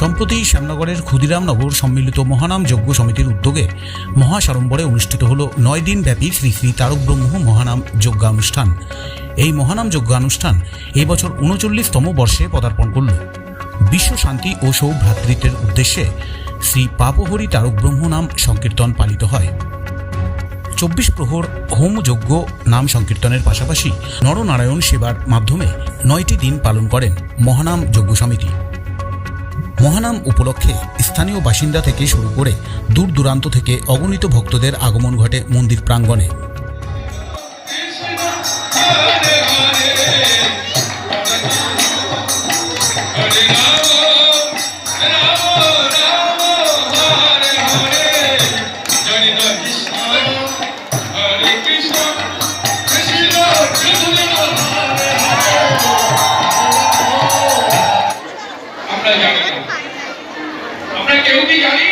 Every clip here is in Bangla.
সম্প্রতি শ্যামনগরের ক্ষুদিরামনগর সম্মিলিত মহানাম যজ্ঞ সমিতির উদ্যোগে মহাসাড়ম্বরে অনুষ্ঠিত হল নয় দিন ব্যাপী শ্রী শ্রী তারক ব্রহ্ম মহানাম যজ্ঞানুষ্ঠান। এই মহানাম যজ্ঞানুষ্ঠান এই বছর উনচল্লিশতম বর্ষে পদার্পণ করল। বিশ্ব শান্তি ও সৌভ্রাতৃত্বের উদ্দেশ্যে শ্রী পাপহরি তারক ব্রহ্ম নাম সংকীর্তন পালিত হয়। চব্বিশ প্রহর হোম যজ্ঞ নাম সংকীর্তনের পাশাপাশি নরনারায়ণ সেবার মাধ্যমে নয়টি দিন পালন করেন মহানাম যজ্ঞ সমিতি। মহানাম উপলক্ষে স্থানীয় বাসিন্দা থেকে শুরু করে দূর দূরান্ত থেকে অগণিত ভক্তদের আগমন ঘটে মন্দির প্রাঙ্গণে আমরা আমরা কেউ কি জানি?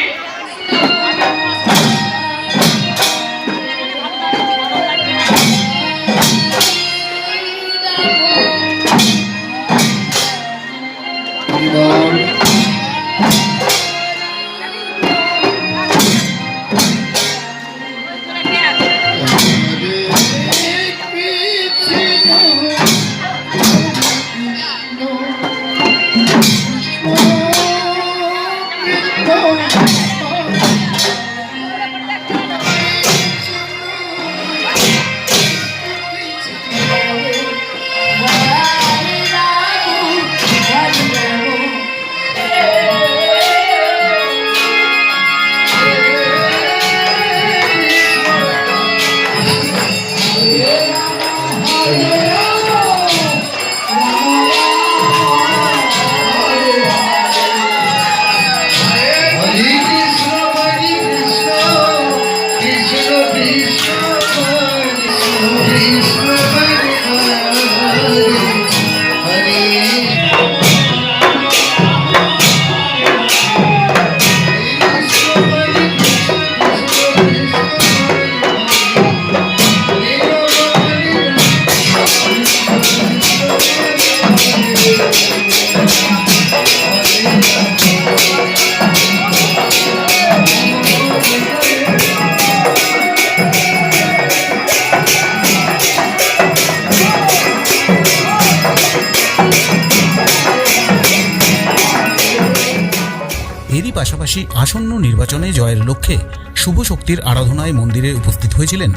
পাশাপাশি আসন্ন নির্বাচনে জয়ের লক্ষ্যে শুভ শক্তির আরাধনায় মন্দিরে উপস্থিত হয়েছিলেন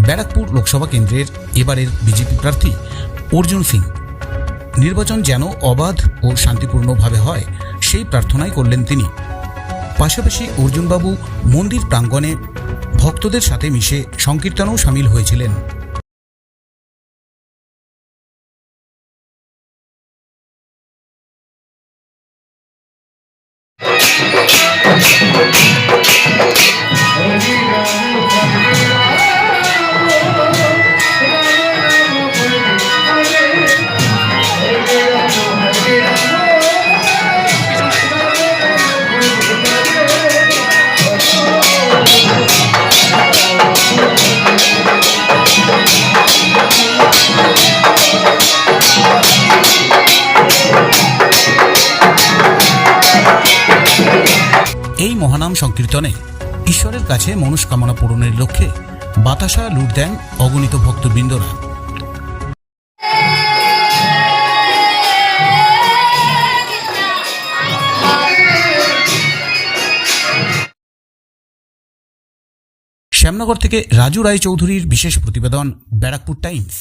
ব্যারাকপুর লোকসভা কেন্দ্রের এবারের বিজেপি প্রার্থী অর্জুন সিং। নির্বাচন যেন অবাধ ও শান্তিপূর্ণভাবে হয়, সেই প্রার্থনাই করলেন তিনি। পাশাপাশি অর্জুনবাবু মন্দির প্রাঙ্গণে ভক্তদের সাথে মিশে সংকীর্তনেও সামিল হয়েছিলেন। Thank মহানাম সংকীর্তনে ঈশ্বরের কাছে মনস্কামনা পূরণের লক্ষ্যে বাতাসা লুট দেন অগণিত ভক্তবৃন্দরা। শ্যামনগর থেকে রাজু রায় চৌধুরীর বিশেষ প্রতিবেদন ব্যারাকপুর টাইমস।